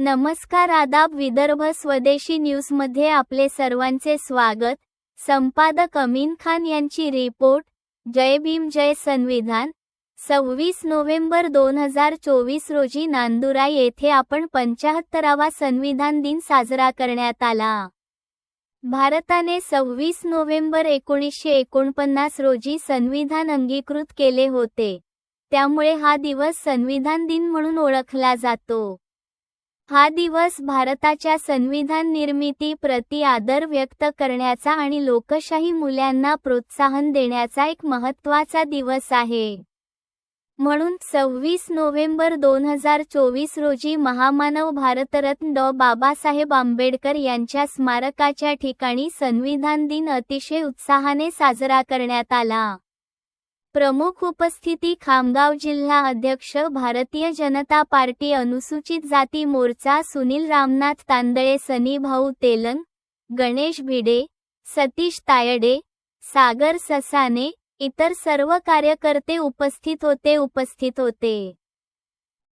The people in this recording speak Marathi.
नमस्कार आदाब विदर्भ स्वदेशी न्यूजमध्ये आपले सर्वांचे स्वागत. संपादक अमीन खान यांची रिपोर्ट जय भीम जय संविधान. सव्वीस नोव्हेंबर दोन हजार चोवीस रोजी नांदुरा येथे आपण पंचाहत्तरावा संविधान दिन साजरा करण्यात आला. भारताने सव्वीस नोव्हेंबर एकोणीसशे एकोणपन्नास रोजी संविधान अंगीकृत केले होते. त्यामुळे हा दिवस संविधान दिन म्हणून ओळखला जातो. हा दिवस भारताच्या संविधान निर्मिती प्रति आदर व्यक्त करण्याचा आणि लोकशाही मूल्यांना प्रोत्साहन देण्याचा एक महत्त्वाचा दिवस आहे. म्हणून सव्वीस नोव्हेंबर दोन हजार चोवीस रोजी महामानव भारतरत्न डॉ. बाबासाहेब आंबेडकर यांच्या स्मारकाच्या ठिकाणी संविधान दिन अतिशय उत्साहाने साजरा करण्यात आला. प्रमुख उपस्थिती खामगाव जिल्हा अध्यक्ष भारतीय जनता पार्टी अनुसूचित जाती मोर्चा सुनील रामनाथ तांदळे सनी भाऊ तेलंग गणेश भिडे सतीश तायडे सागर ससाने इतर सर्व कार्यकर्ते उपस्थित होते उपस्थित होते.